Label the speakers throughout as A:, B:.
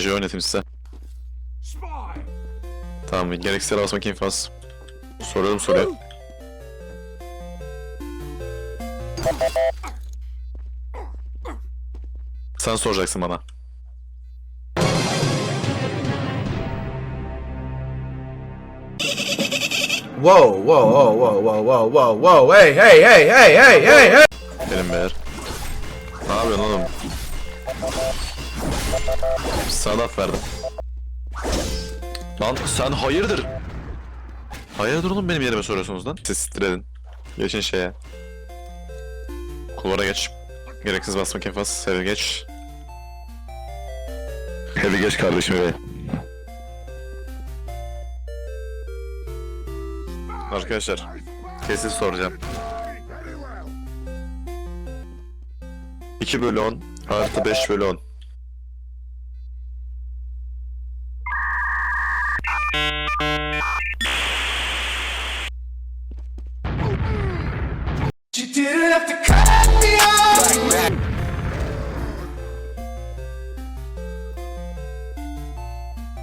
A: J oynatayım size. Tamam gereksiz basmak infaz. Soruyorum soruyu. Sen soracaksın bana.
B: Whoa, whoa, whoa, whoa, whoa, whoa, whoa, whoa, hey, hey, hey, hey, hey, hey, hey!
A: Benim meğer. Ne yapıyorsun oğlum? Sana verdim. Lan sen hayırdır? Hayırdır oğlum benim yerime soruyorsunuz lan? Siz siktir edin. Geçin şeye. Kulvara geç. Gereksiz basmak enfaz. Heavy geç. Heavy geç kardeşim heavy. Arkadaşlar, kesin soracağım. 2 bölü 10 artı 5 bölü 10.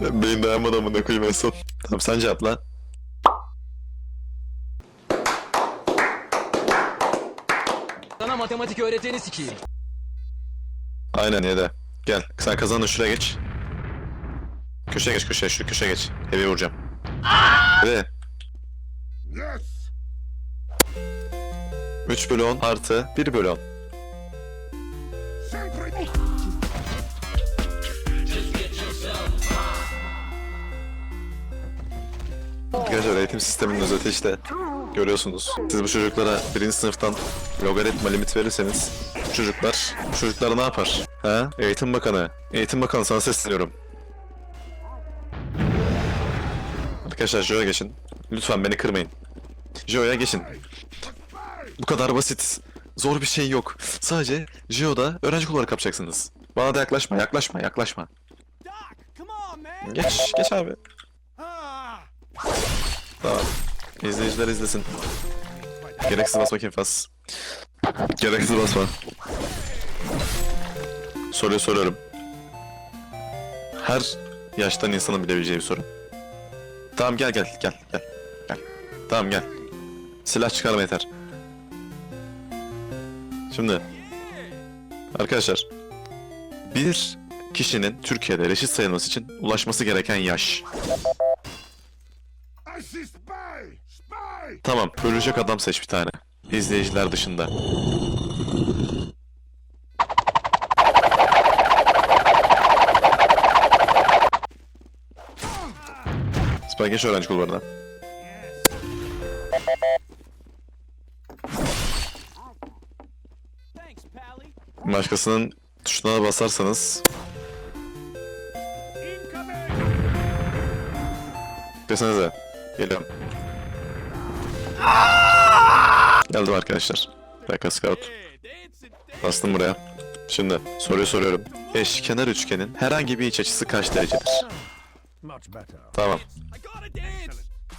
A: Ben beyin dayanmadan amına koyayım en son. Tamam sen cevap lan.
C: Sana matematik öğreteni sikeyim.
A: Aynen ya da. Gel sen kazandın şuraya geç. Köşeye geç köşeye şu köşeye geç. Heavy vuracağım. Hadi. 3 bölü 10 artı 1 bölü 10. Arkadaşlar eğitim sisteminin özeti işte görüyorsunuz. Siz bu çocuklara birinci sınıftan logaritma limit verirseniz bu çocuklar, bu çocuklar ne yapar? Ha? Eğitim Bakanı, Eğitim Bakanı sana sesleniyorum. Arkadaşlar Joe'ya geçin. Lütfen beni kırmayın. Joe'ya geçin. Bu kadar basit. Zor bir şey yok. Sadece Geo'da öğrenci olarak yapacaksınız. Bana da yaklaşma, yaklaşma, yaklaşma. Geç, geç abi. Tamam. İzleyiciler izlesin. Gereksiz basmak infaz. Gereksiz basma. Soruyu soruyorum. Her yaştan insanın bilebileceği bir soru. Tamam gel gel gel gel. Gel. Tamam gel. Silah çıkarma yeter. Şimdi arkadaşlar bir kişinin Türkiye'de reşit sayılması için ulaşması gereken yaş. Tamam, bölecek adam seç bir tane. İzleyiciler dışında. Spy geç öğrenci kulvarına. Başkasının tuşuna basarsanız Desenize. Geliyorum. Geldim arkadaşlar. Beka Scout. Bastım buraya. Şimdi soruyu soruyorum. Eşkenar üçgenin herhangi bir iç açısı kaç derecedir? Tamam.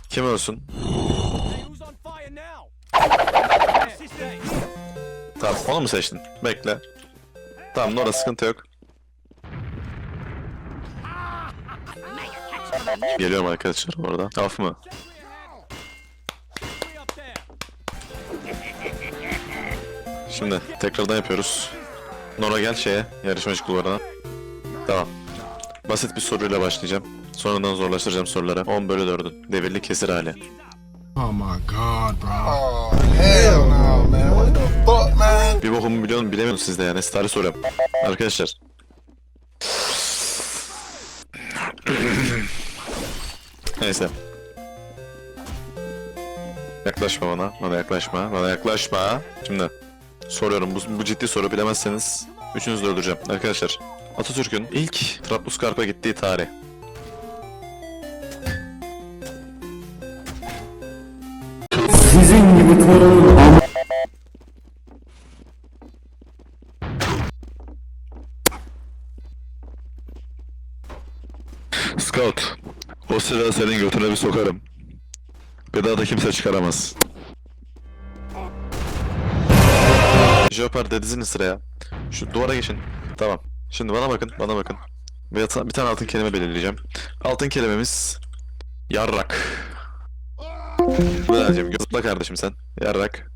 A: Kim?
C: Hey,
A: Tamam onu mu seçtin? Bekle. Tamam orada sıkıntı yok. Geliyorum arkadaşlar orada. Af mı? Şimdi tekrardan yapıyoruz. Nora gel şeye, yarışmacı kulvarına. Tamam. Basit bir soruyla başlayacağım. Sonradan zorlaştıracağım soruları. 10 bölü 4'ün devirli kesir hali.
D: Oh my god, bro.
E: Oh, hell no, man. What the fuck, man?
A: Bir bokumu biliyorum bilemiyorum siz de yani. Starı soruyorum. Arkadaşlar. Neyse. Yaklaşma bana. Bana yaklaşma. Bana yaklaşma. Şimdi soruyorum. Bu, bu ciddi soru bilemezseniz üçünüzü de öldüreceğim. Arkadaşlar. Atatürk'ün ilk Trablusgarp'a gittiği tarih. Scout. O silahı senin götüne bir sokarım. Bir daha da kimse çıkaramaz. Jeopard dizinin sıraya. Şu duvara geçin. Tamam. Şimdi bana bakın, bana bakın. Bir, bir tane altın kelime belirleyeceğim. Altın kelimemiz yarrak. Bedelciğim gözle kardeşim sen. Yarrak.